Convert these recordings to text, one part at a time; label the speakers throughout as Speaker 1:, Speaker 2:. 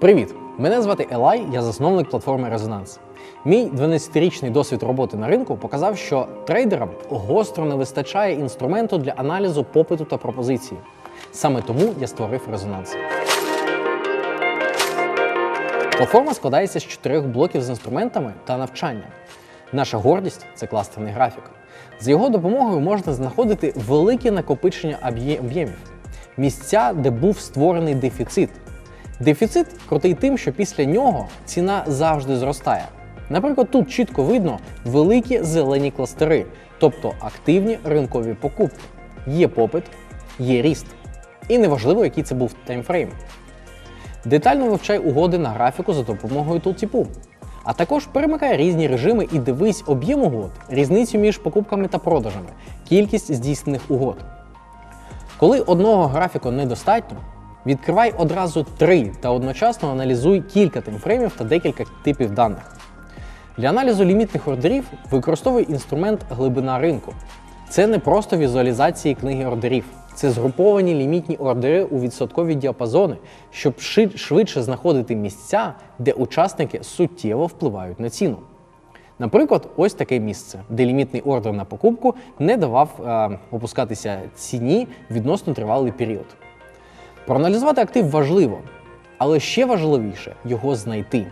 Speaker 1: Привіт! Мене звати Елай, я засновник платформи Резонанс. Мій 12-річний досвід роботи на ринку показав, що трейдерам гостро не вистачає інструменту для аналізу попиту та пропозиції. Саме тому я створив резонанс. Платформа складається з чотирьох блоків з інструментами та навчанням. Наша гордість це кластерний графік. З його допомогою можна знаходити велике накопичення об'ємів, місця, де був створений дефіцит. Дефіцит крутий тим, що після нього ціна завжди зростає. Наприклад, тут чітко видно великі зелені кластери, тобто активні ринкові покупки. Є попит, є ріст. І неважливо, який це був таймфрейм. Детально вивчай угоди на графіку за допомогою Tooltip. А також перемикай різні режими і дивись об'єм угод, різницю між покупками та продажами, кількість здійснених угод. Коли одного графіку недостатньо, відкривай одразу три та одночасно аналізуй кілька таймфреймів та декілька типів даних. Для аналізу лімітних ордерів використовуй інструмент глибина ринку. Це не просто візуалізації книги ордерів, це згруповані лімітні ордери у відсоткові діапазони, щоб швидше знаходити місця, де учасники суттєво впливають на ціну. Наприклад, ось таке місце, де лімітний ордер на покупку не давав е, опускатися ціні відносно тривалий період. Проаналізувати актив важливо, але ще важливіше його знайти.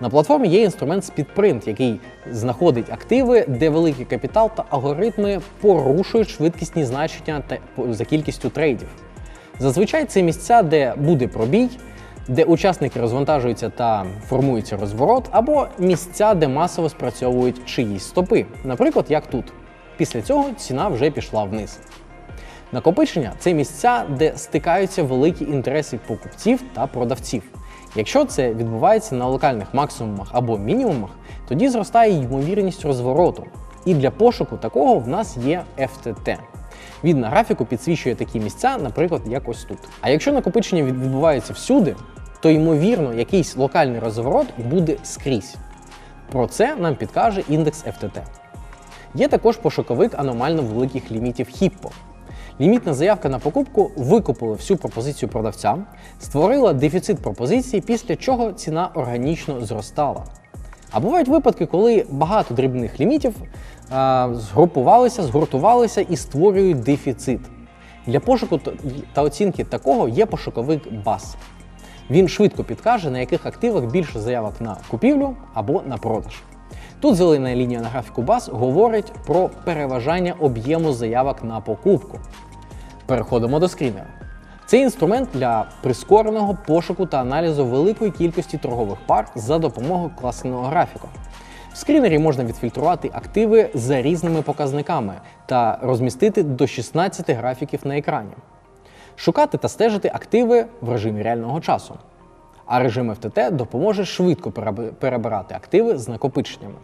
Speaker 1: На платформі є інструмент SpeedPrint, який знаходить активи, де великий капітал та алгоритми порушують швидкісні значення та за кількістю трейдів. Зазвичай це місця, де буде пробій, де учасники розвантажуються та формується розворот, або місця, де масово спрацьовують чиїсь стопи, наприклад, як тут. Після цього ціна вже пішла вниз. Накопичення це місця, де стикаються великі інтереси покупців та продавців. Якщо це відбувається на локальних максимумах або мінімумах, тоді зростає ймовірність розвороту. І для пошуку такого в нас є FTT. Він на графіку підсвічує такі місця, наприклад, як ось тут. А якщо накопичення відбувається всюди, то ймовірно якийсь локальний розворот буде скрізь. Про це нам підкаже індекс FTT. Є також пошуковик аномально великих лімітів Hippo. Лімітна заявка на покупку викупила всю пропозицію продавця, створила дефіцит пропозиції, після чого ціна органічно зростала. А бувають випадки, коли багато дрібних лімітів а, згрупувалися, згуртувалися і створюють дефіцит. Для пошуку та оцінки такого є пошуковик BAS. Він швидко підкаже, на яких активах більше заявок на купівлю або на продаж. Тут зелена лінія на графіку BAS говорить про переважання об'єму заявок на покупку. Переходимо до скрінера. Це інструмент для прискореного пошуку та аналізу великої кількості торгових пар за допомогою класного графіку. В скрінері можна відфільтрувати активи за різними показниками та розмістити до 16 графіків на екрані. Шукати та стежити активи в режимі реального часу. А режим FTT допоможе швидко перебирати активи з накопиченнями.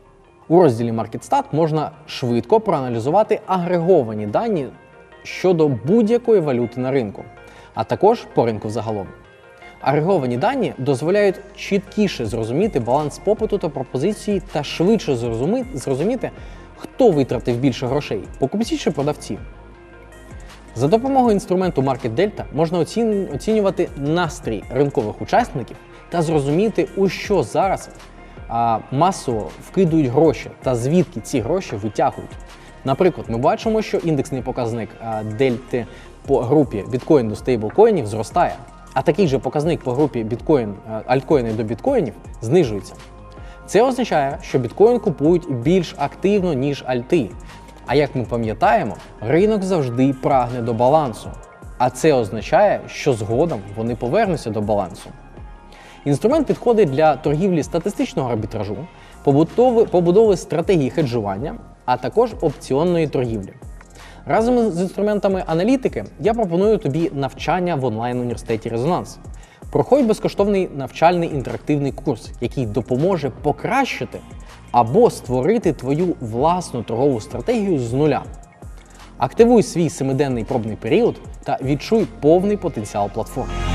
Speaker 1: У розділі MarketStat можна швидко проаналізувати агреговані дані щодо будь-якої валюти на ринку, а також по ринку загалом. Агреговані дані дозволяють чіткіше зрозуміти баланс попиту та пропозиції та швидше зрозуміти, хто витратив більше грошей покупці чи продавці. За допомогою інструменту Market Delta можна оцінювати настрій ринкових учасників та зрозуміти, у що зараз а, масово вкидують гроші та звідки ці гроші витягують. Наприклад, ми бачимо, що індексний показник а, дельти по групі біткоін до стейблкоїнів зростає, а такий же показник по групі біткоін, альткоїни до біткоїнів знижується. Це означає, що біткоін купують більш активно, ніж альти. А як ми пам'ятаємо, ринок завжди прагне до балансу. А це означає, що згодом вони повернуться до балансу. Інструмент підходить для торгівлі статистичного арбітражу, побудови, побудови стратегії хеджування, а також опціонної торгівлі. Разом з інструментами аналітики я пропоную тобі навчання в онлайн-університеті Резонанс. Проходь безкоштовний навчальний інтерактивний курс, який допоможе покращити або створити твою власну торгову стратегію з нуля. Активуй свій семиденний пробний період та відчуй повний потенціал платформи.